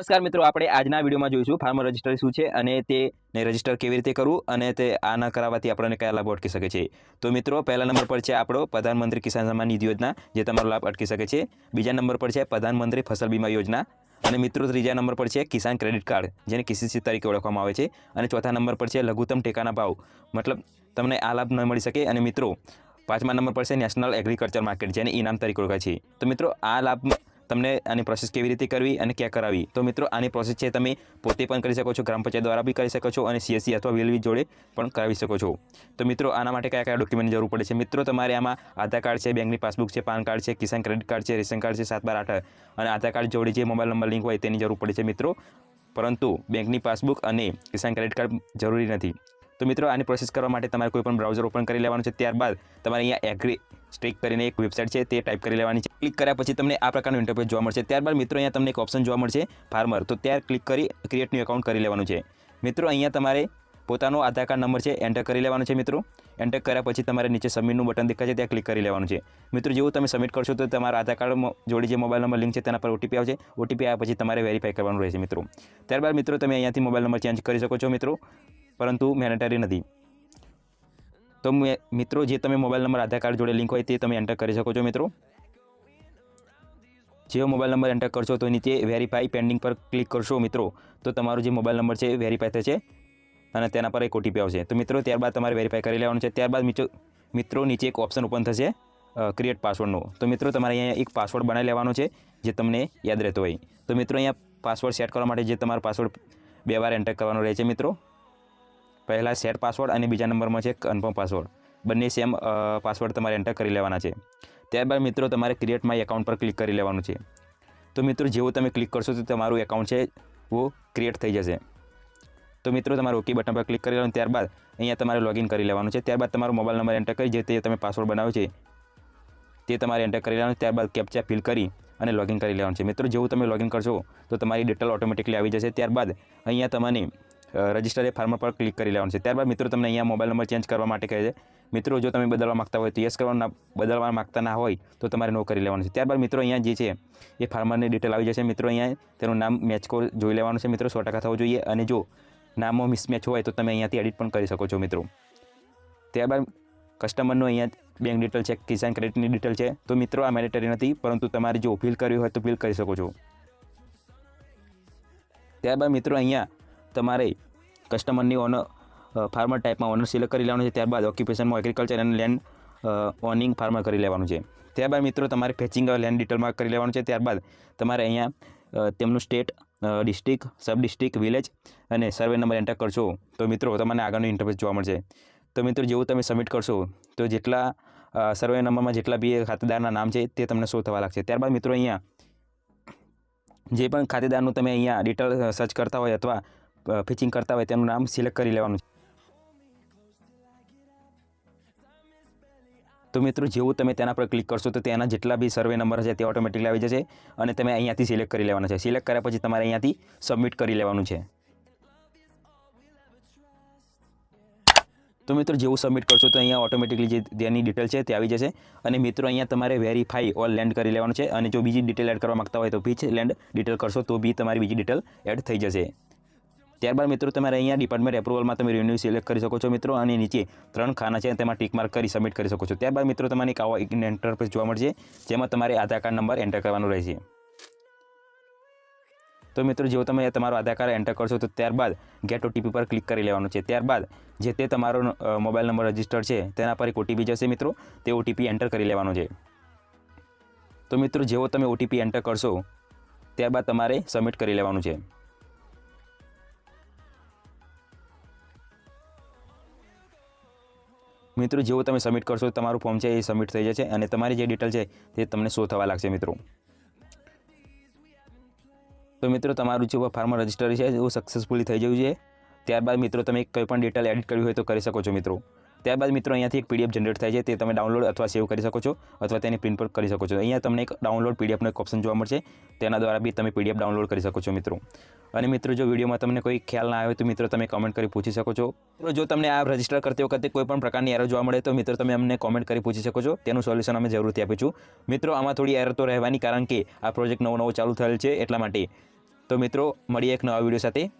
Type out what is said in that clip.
નમસ્કાર મિત્રો, આપણે આજના વિડીયોમાં જોઈશું ફાર્મર રજિસ્ટર શું છે અને તેને રજિસ્ટર કેવી રીતે કરવું અને તે આ ન કરાવવાથી આપણને કયા લાભો અટકી શકે છે. તો મિત્રો, પહેલા નંબર પર છે આપણો પ્રધાનમંત્રી કિસાન સન્માન નિધિ યોજના, જે તમારો લાભ અટકી શકે છે. બીજા નંબર પર છે પ્રધાનમંત્રી ફસલ બીમા યોજના અને મિત્રો, ત્રીજા નંબર પર છે કિસાન ક્રેડિટ કાર્ડ, જેને કિસીસી તરીકે ઓળખવામાં આવે છે. અને ચોથા નંબર પર છે લઘુત્તમ ટેકાના ભાવ, મતલબ તમને આ લાભ ન મળી શકે. અને મિત્રો, પાંચમા નંબર પર છે નેશનલ એગ્રીકલ્ચર માર્કેટ, જેને ઇનામ તરીકે ઓળખાય છે. તો મિત્રો, આ લાભ તમને આની પ્રોસેસ કેવી રીતે કરવી અને ક્યાં કરાવી તો મિત્રો, આની પ્રોસેસ છે તમે પોતે પણ કરી શકો છો, ગ્રામ પંચાયત દ્વારા બી કરી શકો છો અને સીએસસી અથવા વેલવી જોડે પણ કરાવી શકો છો. તો મિત્રો, આના માટે કયા કયા ડોક્યુમેન્ટની જરૂર પડે છે? મિત્રો, તમારે આમાં આધાર કાર્ડ છે, બેંકની પાસબુક છે, પાન કાર્ડ છે, કિસાન ક્રેડિટ કાર્ડ છે, રેશન કાર્ડ છે, સાત બાર આઠ. અને આધાર કાર્ડ જોડે જે મોબાઈલ નંબર લિંક હોય તેની જરૂર પડે છે મિત્રો. પરંતુ બેંકની પાસબુક અને કિસાન ક્રેડિટ કાર્ડ જરૂરી નથી. તો મિત્રો, આની પ્રોસેસ કરવા માટે તમારે કોઈ પણ બ્રાઉઝર ઓપન કરી લેવાનું છે. ત્યારબાદ તમારે અહીંયા એગ્રી સ્ટ્રીક કરીને એક વેબસાઇટ છે, તે ટાઈપ કરી લેવાની છે. ક્લિક કર્યા પછી તમને આ પ્રકારનું ઇન્ટરફેસ જોવા મળશે. ત્યારબાદ મિત્રો અહીંયા તમને એક ઓપ્શન જોવા મળશે ફાર્મર તો ત્યાં ક્લિક કરી ક્રિએટ ન્યુ એકાઉન્ટ કરી લેવાનું છે. મિત્રો, અહીંયા તમારે પોતાનો આધાર કાર્ડ નંબર છે એન્ટર કરી લેવાનો છે મિત્રો. એન્ટર કર્યા પછી તમારે નીચે સબમિટનું બટન દેખાય છે, ત્યાં ક્લિક કરી લેવાનું છે. મિત્રો, જેવું તમે સબમિટ કરશો, તો તમારા આધાર કાર્ડ જોડે જે મોબાઈલ નંબર લિંક છે, તેના પર ઓટીપી આવશે. ઓટીપી આવ્યા પછી તમારે વેરીફાઈ કરવાનું રહેશે મિત્રો. ત્યારબાદ મિત્રો, તમે અહીંયાથી મોબાઈલ નંબર ચેન્જ કરી શકો છો મિત્રો. પરંતુ મેનેટરી નથી. તો મિત્રો, જે તમે મોબાઈલ નંબર, આધાર કાર્ડ જોડે લિંક હોય તે તમે એન્ટર કરી શકો છો, મિત્રો. જેવો મોબાઈલ નંબર એન્ટર કરશો તો નીચે વેરીફાઈ પેન્ડિંગ પર ક્લિક કરશો, મિત્રો. તો તમારો જે મોબાઈલ નંબર છે વેરીફાઈ થશે અને તેના પર એક ઓટીપી આવશે. તો મિત્રો, ત્યારબાદ તમારે વેરીફાઈ કરી લેવાનું છે. ત્યારબાદ મિત્રો મિત્રો, નીચે એક ઓપ્શન ઓપન થશે ક્રિએટ પાસવર્ડનો તો મિત્રો, તમારે અહીંયા એક પાસવર્ડ બનાવી લેવાનો છે, જે તમને યાદ રહેતો હોય. તો મિત્રો, અહીંયા પાસવર્ડ સેટ કરવા માટે જે તમારો પાસવર્ડ બે વાર એન્ટર કરવાનો રહે છે, મિત્રો. પહેલાં સેટ પાસવર્ડ અને બીજા નંબરમાં છે કન્ફર્મ પાસવર્ડ બંને સેમ પાસવર્ડ તમારે એન્ટર કરી લેવાના છે. ત્યારબાદ મિત્રો તમારે ક્રિએટ માય એકાઉન્ટ પર ક્લિક કરી લેવાનું છે. તો મિત્રો જેવું તમે ક્લિક કરશો તો તમારું એકાઉન્ટ છે વો ક્રિએટ થઈ જશે. તો મિત્રો તમારે ઓકે બટન પર ક્લિક કરી લેવાનું, ત્યારબાદ અહીંયા તમારે લોગિન કરી લેવાનું છે. ત્યારબાદ તમારો મોબાઈલ નંબર એન્ટર કરી, જે તે તમે પાસવર્ડ બનાવ્યો છે, તે તમારે એન્ટર કરી લેવાનું. ત્યારબાદ કેપ્ચા ફિલ કરી અને લોગિન કરી લેવાનું છે. મિત્રો જેવું તમે લોગિન કરશો તો તમારી ડિટેલ ઓટોમેટિકલી આવી જશે. ત્યારબાદ અહીંયા તમને રજિસ્ટર એ ફાર્મર પર ક્લિક કરી લેવાનું છે. ત્યારબાદ મિત્રો, તમને અહીંયા મોબાઈલ નંબર ચેન્જ કરવા માટે કહે છે. મિત્રો, જો તમે બદલવા માગતા હોય તો યસ કરવા બદલવા માગતા ના હોય, તો તમારે નો કરી લેવાનું છે. ત્યારબાદ મિત્રો, અહીંયા જે છે, એ ફાર્મરની ડિટેલ આવી જશે. મિત્રો, અહીંયા તેનું નામ મેચ કો જોઈ લેવાનું છે. મિત્રો, સો ટકા થવું જોઈએ. અને જો નામો મિસમેચ હોય, તો તમે અહીંયાથી એડિટ પણ કરી શકો છો, મિત્રો. ત્યારબાદ કસ્ટમરનું અહીંયા બેંક ડિટેલ છે, કિસાન ક્રેડિટની ડિટેલ છે. તો મિત્રો, આ મેન્ડેટરી નથી, પરંતુ તમારે જો ફિલ કર્યું હોય, તો ફિલ કરી શકો છો. ત્યારબાદ મિત્રો, અહીંયા તમારે કસ્ટમરની ઓનર ફાર્મર ટાઈપમાં ઓનર સિલેક્ટ કરી લેવાનું છે, ત્યારબાદ ઓક્યુપેશનમાં એગ્રીકલ્ચર અને લેન્ડ ઓનિંગ ફાર્મર કરી લેવાનું છે. ત્યારબાદ મિત્રો તમારે ફેચિંગ લેન્ડ ડિટેલમાં કરી લેવાનું છે, ત્યારબાદ તમારે અહીંયા તેમનું state district sub district village અને સર્વે નંબર એન્ટર કરશો. તો મિત્રો તમને આગળનું ઇન્ટરફેસ જોવા મળશે. તો મિત્રો જેવું તમે સબમિટ કરશો, તો જેટલા સર્વે નંબરમાં જેટલા બી ખાતેદારના નામ છે, તે તમને શો થવા લાગશે. ત્યારબાદ મિત્રો અહીંયા, જે પણ ખાતેદારનું તમે અહીંયા ડિટેલ સર્ચ કરતા હોય અથવા ફિચિંગ કરતા હોય તેનું નામ સિલેક્ટ કરી લેવાનું તો મિત્રો, જેવું તમે તેના પર ક્લિક કરશો, તો તેના જેટલા બી સર્વે નંબર હશે તે ઓટોમેટિકલી આવી જશે અને તમે અહીંયાથી સિલેક્ટ કરી લેવાના છે. સિલેક્ટ કર્યા પછી તમારે અહીંયાથી સબમિટ કરી લેવાનું છે. તો મિત્રો, જેવું સબમિટ કરશો, તો અહીંયા ઓટોમેટિકલી જે તેની ડિટેલ છે, તે આવી જશે. અને મિત્રો, અહીંયા તમારે વેરીફાઈ ઓલ લેન્ડ કરી લેવાનું છે. અને જો બીજી ડિટેલ એડ કરવા માગતા હોય તો બીચ લેન્ડ ડિટેલ કરશો, તો બી તમારી બીજી ડિટેલ એડ થઈ જશે. ત્યારબાદ મિત્રો તમારે અહીંયા ડિપાર્ટમેન્ટ એપ્રુવલમાં તમે રિન્યુ સિલેક્ટ કરી શકો છો મિત્રો અને નીચે ત્રણ ખાના છે, તેમાં ટીક માર્ક કરી સબમિટ કરી શકો છો. ત્યારબાદ મિત્રો તમને એક આવો એક ઇન્ટરફેસ જોવા મળશે, જેમાં તમારે આધાર કાર્ડ નંબર એન્ટર કરવાનો રહેશે. તો મિત્રો, જેવો તમે તમારો આધાર કાર્ડ એન્ટર કરશો, તો ત્યારબાદ ગેટ ઓટીપી પર ક્લિક કરી લેવાનું છે. ત્યારબાદ જે તે તમારો મોબાઈલ નંબર રજિસ્ટર છે, તેના પર એક ઓટીપી જશે મિત્રો, તે ઓટીપી એન્ટર કરી લેવાનો છે. તો મિત્રો, જેવો તમે ઓટીપી એન્ટર કરશો, ત્યારબાદ તમારે સબમિટ કરી લેવાનું છે. મિત્રો, જેવું તમે સબમિટ કરશો, તમારું ફોર્મ છે એ સબમિટ થઈ જશે અને તમારી જે ડિટેલ છે તે તમને શો થવા લાગશે, મિત્રો. તો મિત્રો, તમારું જે ફાર્મ રજિસ્ટર છે એવું સક્સેસફુલી થઈ ગયું છે. ત્યારબાદ મિત્રો, તમે કંઈ પણ ડિટેલ એડિટ કરવી હોય તો કરી શકો છો, મિત્રો. ત્યારબાદ મિત્રો, અહીંયાથી એક પીડીએફ જનરેટ થાય છે, તે તમે ડાઉનલોડ અથવા સેવ કરી શકો છો, અથવા તેની પ્રિન્ટ પર કરી શકો છો. અહીંયા તમને એક ડાઉનલોડ પીડીએફનો એક ઓપ્શન જોવા મળશે, તેના દ્વારા બી તમે પીડીએફ ડાઉનલોડ કરી શકો છો મિત્રો. અને મિત્રો, જો વિડીયોમાં તમને કોઈ ખ્યાલ ના આવે તો મિત્રો, તમે કોમેન્ટ કરી પૂછી શકો છો. જો તમને આ રજિસ્ટર કરતી વખતે કોઈ પણ પ્રકારની એરર જોવા મળે તો મિત્રો, તમે અમને કોમેન્ટ કરી પૂછી શકો છો. તેનું સોલ્યુશન અમે જરૂરથી આપીશું. મિત્રો, આમાં થોડી એરર તો રહેવાની કારણ કે આ પ્રોજેક્ટ નવો નવો ચાલુ થયેલ છે એટલા માટે. તો મિત્રો, મળીએ એક નવા વીડિયો સાથે.